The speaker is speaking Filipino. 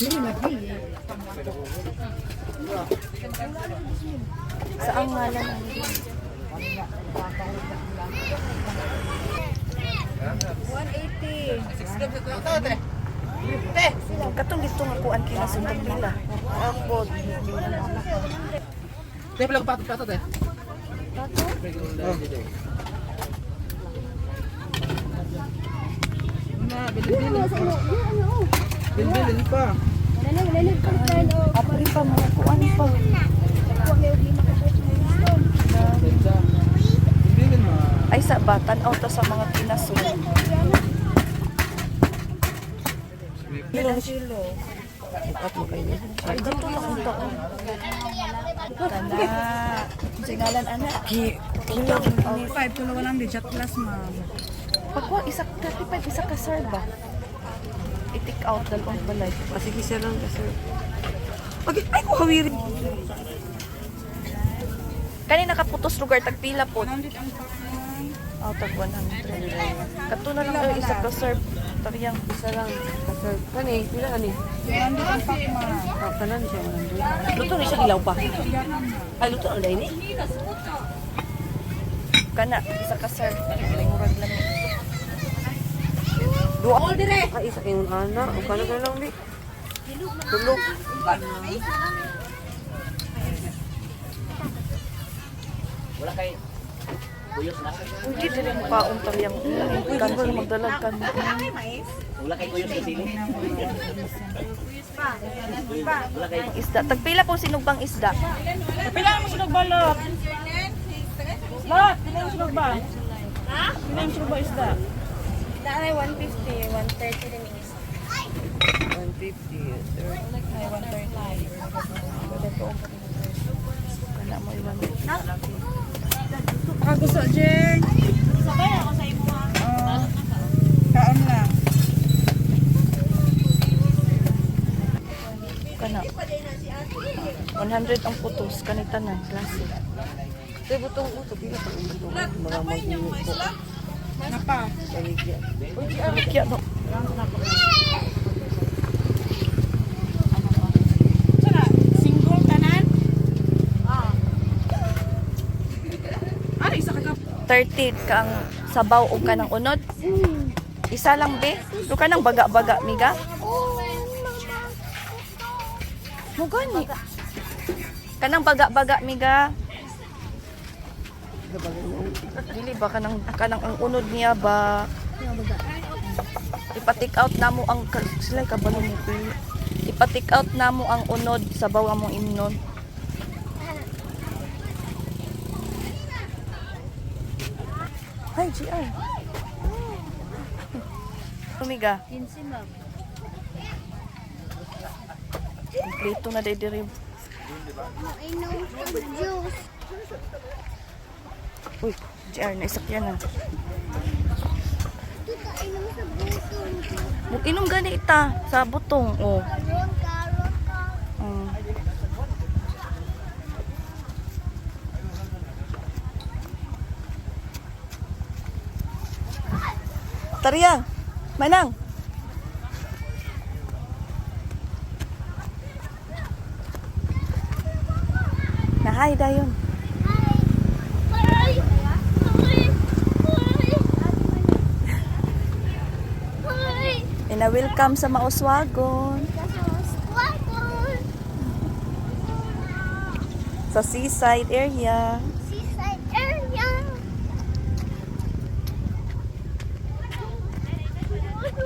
Saan ngalan ang Katong dito nga kuan kina sundang nila. Abot. Teh, pala ko patot-patot eh. Na, bilin-bilin pa. Bilin-bilin pa. Apri pa mga kuan pa. Ay sa batan auto sa mga kinasun. Ilang silo? At mo kayo. Ay, dito na ang taon. Kana. Singalan anak. Ki, kilang. Ni 5 tulo lang di chat class ma'am. Pagwa, isa, 35, isa ka sir ba? I-take out dalawang balay. Ah, sige sir lang sir. Okay, ay ko hawiri. Kani nakaputos lugar, tagpila po. Out of 100. Kato na lang ang isa ka sir. Tariyang. Isa lang. Kasar. Kani, pila ani? Ah, kanan siya. Luto ni siya ilaw pa. Ay, luto dahil ni? Kana, isa ka sir. Murag lang. Dua. All dire. Ay, isa kayong ana. O kanan ka lang, di. Tulog. Hindi din yung paong tariyang. Kan sa magdalag kan. Isda. Tagpila po sinugbang isda. Pila mo sinog balot. Lot, pila mo sinog ba? Ha? Pila mo sinog ba isda? Dahil 150, 130 rin yung isa. 150. Sir. Ay, 130. Kana mo iwan. Baka gusto, Jeng. Sabay ako sa imo ha. Oh, kaon lang. Kana. 100 ang putos. Kanita na. Klase. Kaya butong uto. Pila pa ang butong. Mga mag-init po. Napa. Kaya. Sana, single tanan? Ah, isa ka ka. 30 kang sabaw o kanang unod. Isa lang be. Do ka nang baga-baga miga. Mo gani. Kanang baga-baga miga. Dili ba kanang kanang ang unod niya ba? Ipa-take out namo ang ka- sila kabalo ni Pili. Ipa-take out namo ang unod sabaw among imnon. Hi, GR. Tumiga. 15 ma'am. Kompleto na day diri. Inom ko juice. Uy, GR na isakyan na. Dito inom sa butong. Inom gani ita sa butong. Oh. Mm. Tariya, manang. Nahay dayon. Ay! Ay! Ay! And welcome sa Mauswagon. Sa seaside area.